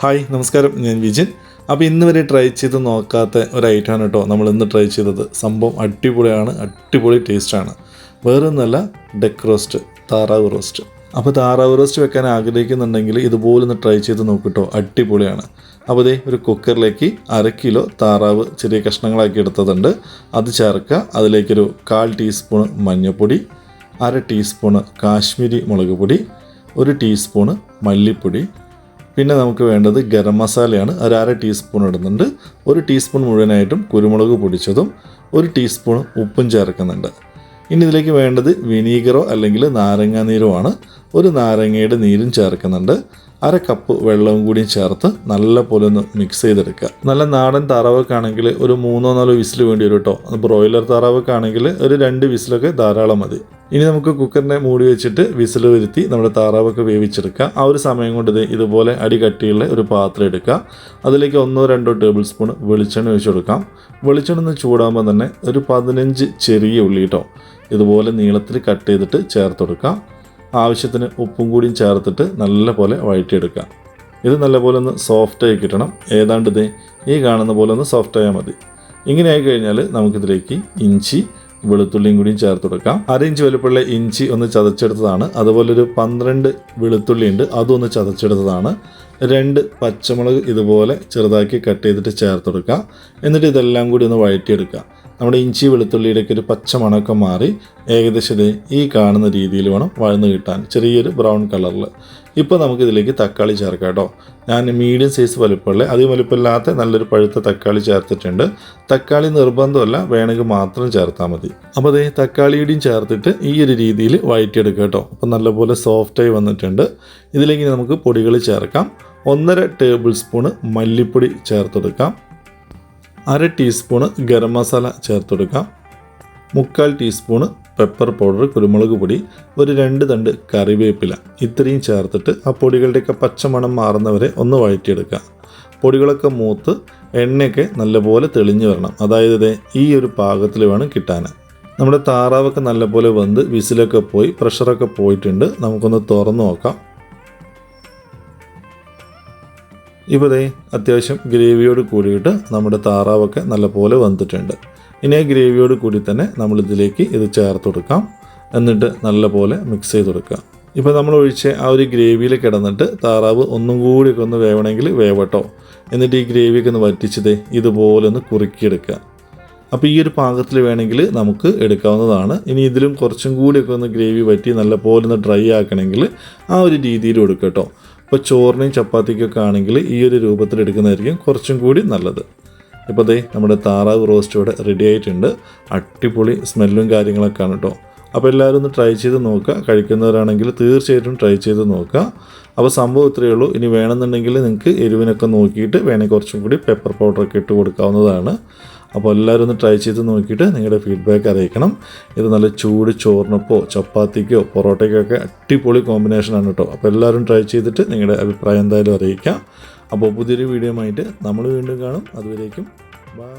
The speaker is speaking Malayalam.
ഹായ് നമസ്കാരം. ഞാൻ വിജിൻ. അപ്പോൾ ഇന്ന് വരെ ട്രൈ ചെയ്ത് നോക്കാത്ത ഒരു ഐറ്റമാണ് കേട്ടോ നമ്മൾ ഇന്ന് ട്രൈ ചെയ്തത്. സംഭവം അടിപൊളിയാണ് അടിപൊളി ടേസ്റ്റാണ്. വേറൊന്നല്ല ഡെക്ക് റോസ്റ്റ് താറാവ് റോസ്റ്റ് അപ്പോൾ താറാവ് റോസ്റ്റ് വെക്കാൻ ആഗ്രഹിക്കുന്നുണ്ടെങ്കിൽ ഇതുപോലെ ഒന്ന് ട്രൈ ചെയ്ത് നോക്കിട്ടോ അടിപൊളിയാണ്. അപ്പോൾ ഇതേ ഒരു കുക്കറിലേക്ക് അര കിലോ താറാവ് ചെറിയ കഷ്ണങ്ങളാക്കി എടുത്തതുണ്ട്. അത് ചേർക്കുക. അതിലേക്കൊരു കാൽ ടീസ്പൂൺ മഞ്ഞൾപ്പൊടി അര ടീസ്പൂണ് കാശ്മീരി മുളക് പൊടി ഒരു ടീസ്പൂണ് മല്ലിപ്പൊടി പിന്നെ നമുക്ക് വേണ്ടത് ഗരം മസാലയാണ്. ഒരു അര ടീസ്പൂൺ ഇടുന്നുണ്ട്. ഒരു ടീസ്പൂൺ മുഴുവനായിട്ടും കുരുമുളക് പൊടിച്ചതും ഒരു ടീസ്പൂൺ ഉപ്പും ചേർക്കുന്നുണ്ട്. ഇനി ഇതിലേക്ക് വേണ്ടത് വിനീഗറോ അല്ലെങ്കിൽ നാരങ്ങാ നീരോ ആണ് ഒരു നാരങ്ങയുടെ നീരും ചേർക്കുന്നുണ്ട്. അര കപ്പ് വെള്ളവും കൂടി ചേർത്ത് നല്ല പോലെ ഒന്ന് മിക്സ് ചെയ്തെടുക്കുക. നല്ല നാടൻ താറാവൊക്കെ ആണെങ്കിൽ ഒരു മൂന്നോ നാലോ വിസിൽ വേണ്ടി വരും കേട്ടോ. ബ്രോയിലർ താറാവൊക്കെ ആണെങ്കിൽ ഒരു രണ്ട് വിസിലൊക്കെ ധാരാളം മതി. ഇനി നമുക്ക് കുക്കറിനെ മൂടി വെച്ചിട്ട് വിസിൽ വരുത്തി നമ്മുടെ താറാവൊക്കെ വേവിച്ചെടുക്കുക. ആ ഒരു സമയം കൊണ്ട് ഇത് ഇതുപോലെ അടി കട്ടിയുള്ള ഒരു പാത്രം എടുക്കുക. അതിലേക്ക് ഒന്നോ രണ്ടോ ടേബിൾ സ്പൂൺ വെളിച്ചെണ്ണ ഒഴിച്ചു കൊടുക്കാം. വെളിച്ചെണ്ണ ഒന്ന് ചൂടാകുമ്പോൾ തന്നെ ഒരു പതിനഞ്ച് ചെറിയ ഉള്ളി കേട്ടോ ഇതുപോലെ നീളത്തിൽ കട്ട് ചെയ്തിട്ട് ചേർത്ത് കൊടുക്കാം ആവശ്യത്തിന് ഉപ്പും കൂടിയും ചേർത്തിട്ട് നല്ലപോലെ വഴറ്റിയെടുക്കുക. ഇത് നല്ലപോലെ ഒന്ന് സോഫ്റ്റായി കിട്ടണം. ഏതാണ്ട് ഇത് ഈ കാണുന്ന പോലെ ഒന്ന് സോഫ്റ്റായാൽ മതി. ഇങ്ങനെ ആയി കഴിഞ്ഞാൽ നമുക്കിതിലേക്ക് ഇഞ്ചി വെളുത്തുള്ളിയും കൂടിയും ചേർത്ത് കൊടുക്കാം. അര ഇഞ്ച് വലുപ്പമുള്ള ഇഞ്ചി ഒന്ന് ചതച്ചെടുത്തതാണ്. അതുപോലെ ഒരു പന്ത്രണ്ട് വെളുത്തുള്ളി ഉണ്ട് അതൊന്ന് ചതച്ചെടുത്തതാണ്. രണ്ട് പച്ചമുളക് ഇതുപോലെ ചെറുതാക്കി കട്ട് ചെയ്തിട്ട് ചേർത്ത് കൊടുക്കുക എന്നിട്ട് ഇതെല്ലാം കൂടി ഒന്ന് വഴറ്റിയെടുക്കുക നമ്മുടെ ഇഞ്ചി വെളുത്തുള്ളിയുടെയൊക്കെ ഒരു പച്ച മണമൊക്കെ മാറി ഏകദേശം ഈ കാണുന്ന രീതിയിൽ വേണം വഴന്ന് കിട്ടാൻ. ചെറിയൊരു ബ്രൗൺ കളറിൽ. ഇപ്പോൾ നമുക്ക് ഇതിലേക്ക് തക്കാളി ചേർക്കാം കേട്ടോ. ഞാൻ മീഡിയം സൈസ് വലുപ്പമുള്ള അധികം വലുപ്പമില്ലാത്ത നല്ലൊരു പഴുത്ത തക്കാളി ചേർത്തിട്ടുണ്ട്. തക്കാളി നിർബന്ധമല്ല വേണമെങ്കിൽ മാത്രം ചേർത്താൽ മതി. അപ്പോൾ അതേ തക്കാളിയുടെയും ചേർത്തിട്ട് ഈ ഒരു രീതിയിൽ വഴറ്റിയെടുക്കുക കേട്ടോ. അപ്പോൾ നല്ലപോലെ സോഫ്റ്റായി വന്നിട്ടുണ്ട്. ഇതിലേക്ക് നമുക്ക് പൊടികൾ ചേർക്കാം. ഒന്നര ടേബിൾ സ്പൂണ് മല്ലിപ്പൊടി ചേർത്തെടുക്കാം. അര ടീസ്പൂണ് ഗരം മസാല ചേർത്ത് കൊടുക്കാം. മുക്കാൽ ടീസ്പൂണ് പെപ്പർ പൗഡർ കുരുമുളക് പൊടി ഒരു രണ്ട് തണ്ട് കറിവേപ്പില. ഇത്രയും ചേർത്തിട്ട് ആ പൊടികളുടെയൊക്കെ പച്ചമണം മാറുന്നവരെ ഒന്ന് വഴറ്റിയെടുക്കുക പൊടികളൊക്കെ മൂത്ത് എണ്ണയൊക്കെ നല്ലപോലെ തെളിഞ്ഞു വരണം. അതായത് ഈ ഒരു പാകത്തിൽ വേണം കിട്ടാൻ. നമ്മുടെ താറാവൊക്കെ നല്ലപോലെ വെന്ത് വിസിലൊക്കെ പോയി പ്രഷറൊക്കെ പോയിട്ടുണ്ട്. നമുക്കൊന്ന് തുറന്നു നോക്കാം. ദേ അത്യാവശ്യം ഗ്രേവിയോട് കൂടിയിട്ട് നമ്മുടെ താറാവൊക്കെ നല്ലപോലെ വന്നിട്ടുണ്ട്. ഇനി ആ ഗ്രേവിയോട് കൂടി തന്നെ നമ്മൾ ഇതിലേക്ക് ഇത് ചേർത്ത് കൊടുക്കാം. എന്നിട്ട് നല്ലപോലെ മിക്സ് ചെയ്ത് കൊടുക്കുക. ഇപ്പോൾ നമ്മൾ ഒഴിച്ച് ആ ഒരു ഗ്രേവിയിൽ കിടന്നിട്ട് താറാവ് ഒന്നും കൂടിയൊക്കെ ഒന്ന് വേവണമെങ്കിൽ വേവട്ടോ. എന്നിട്ട് ഈ ഗ്രേവിയൊക്കെ ഒന്ന് വറ്റിച്ചത് ഇതുപോലെ ഒന്ന് കുറുക്കിയെടുക്കുക. അപ്പോൾ ഈ ഒരു പാകത്തിൽ വേണമെങ്കിൽ നമുക്ക് എടുക്കാവുന്നതാണ്. ഇനി ഇതിലും കുറച്ചും കൂടിയൊക്കെ ഒന്ന് ഗ്രേവി വറ്റി നല്ലപോലെ ഒന്ന് ഡ്രൈ ആക്കണമെങ്കിൽ ആ ഒരു രീതിയിൽ എടുക്കുക കേട്ടോ. ഇപ്പോൾ ചോറിനെയും ചപ്പാത്തിക്കൊക്കെ ആണെങ്കിൽ ഈ ഒരു രൂപത്തിൽ എടുക്കുന്നതായിരിക്കും കുറച്ചും കൂടി നല്ലത്. ഇപ്പോൾ ദേ നമ്മുടെ താറാവ് റോസ്റ്റ് ഇവിടെ റെഡി ആയിട്ടുണ്ട്. അടിപൊളി സ്മെല്ലും കാര്യങ്ങളൊക്കെ ആണ് കേട്ടോ അപ്പോൾ എല്ലാവരും ഒന്ന് ട്രൈ ചെയ്ത് നോക്കുക. കഴിക്കുന്നവരാണെങ്കിൽ തീർച്ചയായിട്ടും ട്രൈ ചെയ്ത് നോക്കുക. അപ്പോൾ സംഭവം ഇത്രയേ ഉള്ളൂ. ഇനി വേണമെന്നുണ്ടെങ്കിൽ നിങ്ങൾക്ക് എരിവിനൊക്കെ നോക്കിയിട്ട് വേണമെങ്കിൽ കുറച്ചും കൂടി പെപ്പർ പൗഡറൊക്കെ ഇട്ട് കൊടുക്കാവുന്നതാണ്. അപ്പോൾ എല്ലാവരും ഒന്ന് ട്രൈ ചെയ്ത് നോക്കിയിട്ട് നിങ്ങളുടെ ഫീഡ്ബാക്ക് അറിയിക്കണം. ഇത് നല്ല ചൂട് ചോറിനൊപ്പോ ചപ്പാത്തിക്കോ പൊറോട്ടയ്ക്കോ ഒക്കെ അടിപൊളി കോമ്പിനേഷനാണ് കേട്ടോ. അപ്പോൾ എല്ലാവരും ട്രൈ ചെയ്തിട്ട് നിങ്ങളുടെ അഭിപ്രായം എന്തായാലും അറിയിക്കാം. അപ്പോൾ പുതിയൊരു വീഡിയോ ആയിട്ട് നമ്മൾ വീണ്ടും കാണും. അതുവരേക്കും ബൈ